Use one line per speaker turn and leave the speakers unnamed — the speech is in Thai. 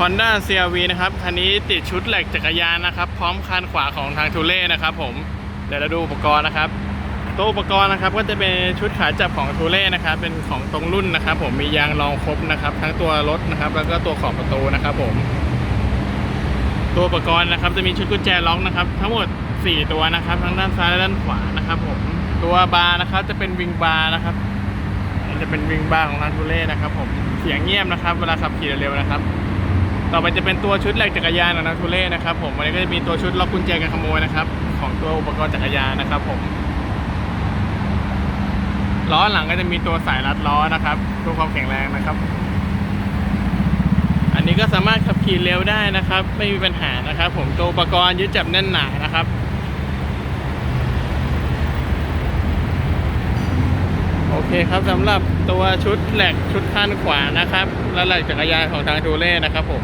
Honda CRV นะครับ คันนี้ติดชุดแหลกจักรยานนะครับ พร้อมคันขวาของทางทูเล่นะครับผม เดี๋ยวเราดูอุปกรณ์นะครับ ตัวอุปกรณ์นะครับก็จะเป็นชุดขาจับของทูเล่นะครับ เป็นของตรงรุ่นนะครับ ผมมียางรองครบนะครับ ทั้งตัวรถนะครับ แล้วก็ตัวขอบประตูนะครับผม ตัวอุปกรณ์นะครับจะมีชุดกุญแจล็อกนะครับ ทั้งหมด 4 ตัวนะครับ ทั้งด้านซ้ายและด้านขวานะครับผม ตัวบาร์นะครับจะเป็นวิงบาร์นะครับ จะเป็นวิงบาร์ของทางทูเล่นะครับ ผม เสียงเงียบนะครับ เวลาขับขี่เร็วๆนะครับ ต่อไปจะเป็นตัวชุดแหลกจักรยานของทางทูเล่นะครับผมอันนี้ก็จะมีตัวชุดล็อกกุญแจกันขโมยนะครับของตัวอุปกรณ์จักรยานนะครับผมล้อหลังก็จะมีตัวสายรัดล้อนะครับเพื่อความแข็งแรงนะครับ อันนี้ก็สามารถขับขี่เร็วได้นะครับ ไม่มีปัญหานะครับ ผมตัวอุปกรณ์ยึดจับแน่นหนานะครับ โอเคครับสำหรับตัวชุดแหลกชุดข้านขวานะครับ และแหลกจักรยานของทางทูเล่นะครับผม